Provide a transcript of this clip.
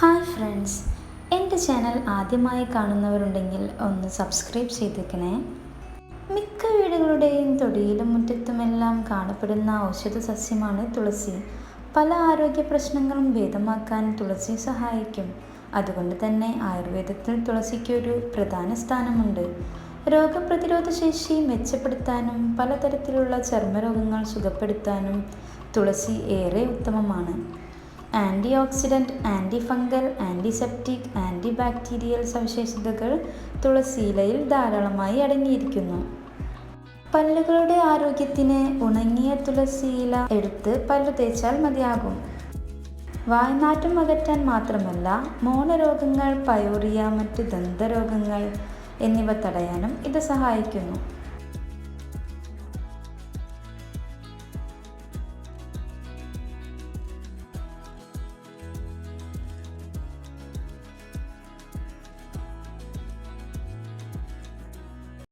Hi friends എന്റെ channel ആദ്യമായി കാണുന്നവരുണ്ടെങ്കിൽ ഒന്ന് സബ്സ്ക്രൈബ് ചെയ്തേക്കണേ. മിക്ക വീടുകളുടെയും തൊടിയിലും മുറ്റത്തുമെല്ലാം കാണപ്പെടുന്ന ഔഷധ സസ്യമാണ് തുളസി. പല ആരോഗ്യ പ്രശ്നങ്ങളും ഭേദമാക്കാൻ തുളസി സഹായിക്കും. അതുകൊണ്ട് തന്നെ ആയുർവേദത്തിൽ തുളസിക്കൊരു പ്രധാന സ്ഥാനമുണ്ട്. രോഗപ്രതിരോധ ശേഷി മെച്ചപ്പെടുത്താനും പലതരത്തിലുള്ള ചർമ്മരോഗങ്ങൾ സുഖപ്പെടുത്താനും തുളസി ഏറെ ഉത്തമമാണ്. Anti oxidant anti fungal antiseptic anti bacterial സവിശേഷതകൾ തുളസിയിലയിൽ ധാരാളമായി അടങ്ങിയിരിക്കുന്നു. പല്ലുകളുടെ ആരോഗ്യത്തിന് ഉണങ്ങിയ തുളസിയില എടുത്ത് പല്ലു തേച്ചാൽ മതിയാകും. വായ്നാറ്റം അകറ്റാൻ മാത്രമല്ല മോണരോഗങ്ങൾ പയോറിയ മറ്റ് ദന്തരോഗങ്ങൾ എന്നിവ തടയാനും ഇത് സഹായിക്കുന്നു.